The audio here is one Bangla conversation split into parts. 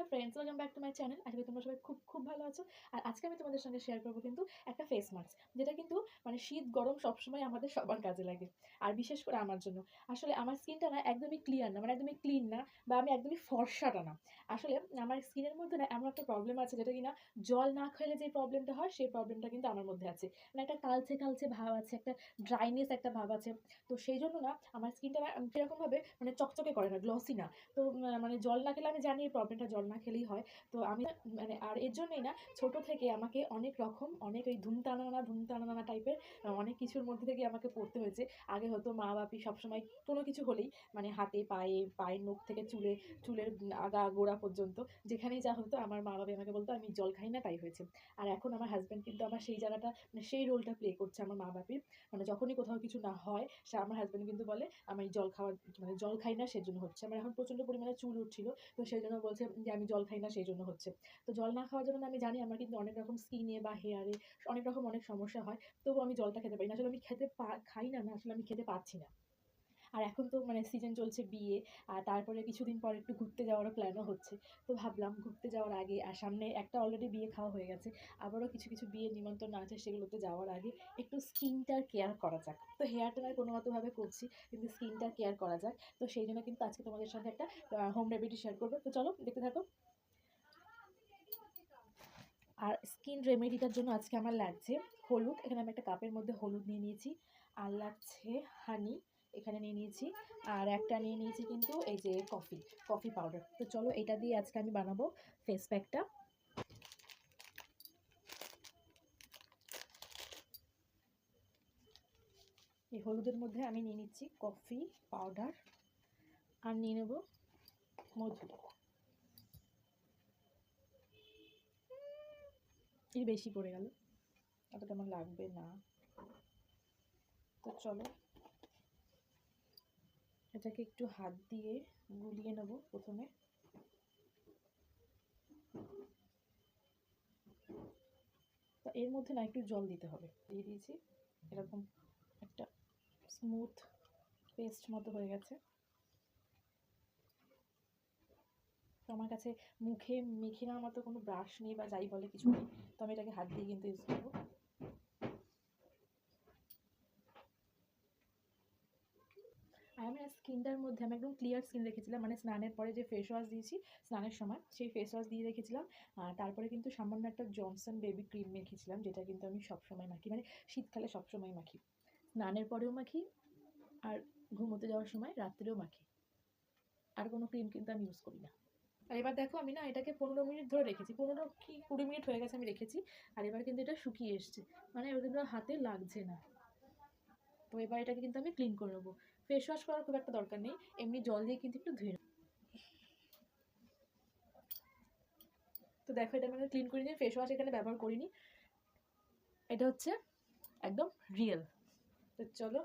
Hello friends welcome back to my channel আশা করি তোমরা সবাই খুব খুব ভালো আছো। আর আজকে আমি তোমাদের সঙ্গে শেয়ার করব কিন্তু একটা ফেস মাস্ক যেটা কিন্তু মানে শীত, গরম সবসময় আমাদের সবার কাজে লাগে, আর বিশেষ করে আমার জন্য। আসলে আমার স্কিনটা না একদমই ক্লিয়ার না মানে একদমই ক্লিন না, বা আমি একদমই ফর্সাটা না। আসলে আমার স্কিনের মধ্যে না এমন একটা প্রবলেম আছে, যেটা কিনা জল না খেলে যে প্রবলেমটা হয়, সেই প্রবলেমটা কিন্তু আমার মধ্যে আছে। মানে একটা কালচে কালচে ভাব আছে, একটা ড্রাইনেস একটা ভাব আছে। তো সেই জন্য না আমার স্কিনটা সেরকমভাবে মানে চকচকে করে না গ্লসি না। তো মানে জল না খেলে আমি জানি এই প্রবলেমটা জল না খেলেই হয়। তো আমি মানে আর এর জন্যই না, ছোট থেকে আমাকে অনেক রকম, অনেক ওই ধুম টানানা ধুম টানানা টাইপের, অনেক কিছুর মধ্যে থেকে আমাকে পড়তে হয়েছে। আগে হয়তো মা বাপি সবসময় কোনো কিছু হলেই মানে হাতে পায়ে, পায়ের নখ থেকে চুলে, চুলের আগা গোড়া পর্যন্ত যেখানেই যা হতো আমার মা বাবা আমাকে বলতো, আমি জল খাই না, তাই হয়েছে। আর এখন আমার হাজব্যান্ড কিন্তু আমার সেই জায়গাটা মানে সেই রোলটা প্লে করছে আমার মা বাপির মানে যখনই কোথাও কিছু না হয়, সে আমার হাজব্যান্ড কিন্তু বলে, আমি জল খাওয়ার মানে জল খাই না, সেজন্য হচ্ছে। আমার এখন প্রচণ্ড পরিমাণে চুল উঠছিল, তো সেই জন্য বলছে যে, আমি জল খাই না সেই জন্য হচ্ছে। তো জল না খাওয়ার জন্য আমি জানি আমার কিন্তু অনেক রকম স্কিনে বা হেয়ারে অনেক রকম অনেক সমস্যা হয়, তবুও আমি জলটা খেতে পারি না। আসলে আমি খেতে পা- খাই না না আসলে আমি খেতে পারছি না। আর এখন তো মানে সিজন চলছে বিয়ে, আর তারপরে কিছুদিন পর একটু ঘুরতে যাওয়ারও প্ল্যানও হচ্ছে। তো ভাবলাম ঘুরতে যাওয়ার আগে, আর সামনে একটা অলরেডি বিয়ে খাওয়া হয়ে গেছে, আবারও কিছু কিছু বিয়ের নিমন্ত্রণ আছে সেগুলোতে যাওয়ার আগে একটু স্কিনটার কেয়ার করা যাক। তো হেয়ারটা নয় কোনো করছি, কিন্তু স্কিনটার কেয়ার করা যাক। তো সেই জন্য কিন্তু আজকে তোমাদের সাথে একটা হোম রেমেডি শেয়ার করব। তো চলো, দেখতে থাকো। আর স্কিন রেমেডিটার জন্য আজকে আমার লাগছে হলুদ। এখানে আমি একটা কাপের মধ্যে হলুদ নিয়ে নিয়েছি। আর লাগছে হানি এখানে নিয়ে নিয়েছি। আর একটা নিয়ে নিয়েছি কিন্তু এই যে কফি কফি পাউডার। তো চলো এটা দিয়ে আজকে আমি বানাবো ফেস প্যাকটা এই হলুদের মধ্যে আমি নিয়ে নিচ্ছি কফি পাউডার। আর নিয়ে নেব মধু। এই বেশি পড়ে গেল। অতটা আমার লাগবে না। তো চলো এটাকে একটু হাত দিয়ে গুলিয়ে নেব প্রথমে। তা এর মধ্যে না একটু জল দিতে হবে। দিয়ে দিয়েছি। এরকম একটা স্মুথ পেস্ট মতো হয়ে গেছে। আমার কাছে মুখে মেখে নেওয়ার মতো কোনো ব্রাশ নেই বা যাই বলে কিছু নেই। তো আমি এটাকে হাত দিয়ে কিন্তু ইউজ করব। আমি স্কিনটার মধ্যে, আমি একদম ক্লিয়ার স্কিন রেখেছিলাম। মানে স্নানের পরে যে ফেস ওয়াশ দিয়েছি, স্নানের সময় সেই ফেস ওয়াশ দিয়ে রেখেছিলাম। তারপরে কিন্তু সামান্য একটা জনসন বেবি ক্রিম মেখেছিলাম, যেটা কিন্তু আমি সবসময় মাখি। মানে শীতকালে সবসময় মাখি। স্নানের পরেও মাখি, আর ঘুমোতে যাওয়ার সময় রাত্রেও মাখি। আর কোনো ক্রিম কিন্তু আমি ইউজ করি না। আর এবার দেখো, আমি না এটাকে পনেরো মিনিট ধরে রেখেছি। পনেরো কি কুড়ি মিনিট হয়ে গেছে আমি রেখেছি। আর এবার কিন্তু এটা শুকিয়ে এসছে। মানে এবার কিন্তু হাতে লাগছে না। তো এবার এটাকে কিন্তু আমি ক্লিন করে নেব। ফেস ওয়াশ করার খুব একটা দরকার নেই, এমনি জল দিয়ে কিন্তু একটু ধুয়ে নেব। তো দেখো এটা আমি ক্লিন করে নিয়ে ফেস ওয়াশ এখানে ব্যবহার করিনি। এটা হচ্ছে একদম রিয়েল তো চলো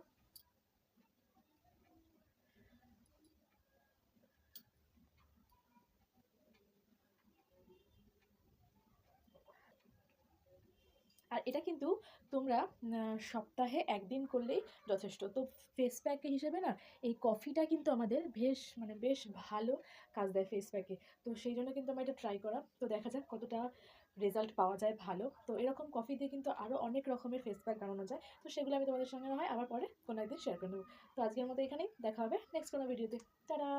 আর এটা কিন্তু তোমরা সপ্তাহে একদিন করলেই যথেষ্ট। তো ফেস প্যাক হিসেবে না, এই কফিটা কিন্তু আমাদের বেশ মানে বেশ ভালো কাজ দেয় ফেস প্যাকে তো সেই জন্য কিন্তু আমার এটা ট্রাই করা। তো দেখা যাক কতটা রেজাল্ট পাওয়া যায় ভালো। তো এরকম কফি দিয়ে কিন্তু আরও অনেক রকমের ফেস প্যাক বানানো যায়। তো সেগুলো আমি তোমাদের সঙ্গে হয় আবার পরে কোনো একদিন শেয়ার করে নেব। তো আজকের মতো এখানেই, দেখা হবে নেক্সট কোনো ভিডিওতে তারা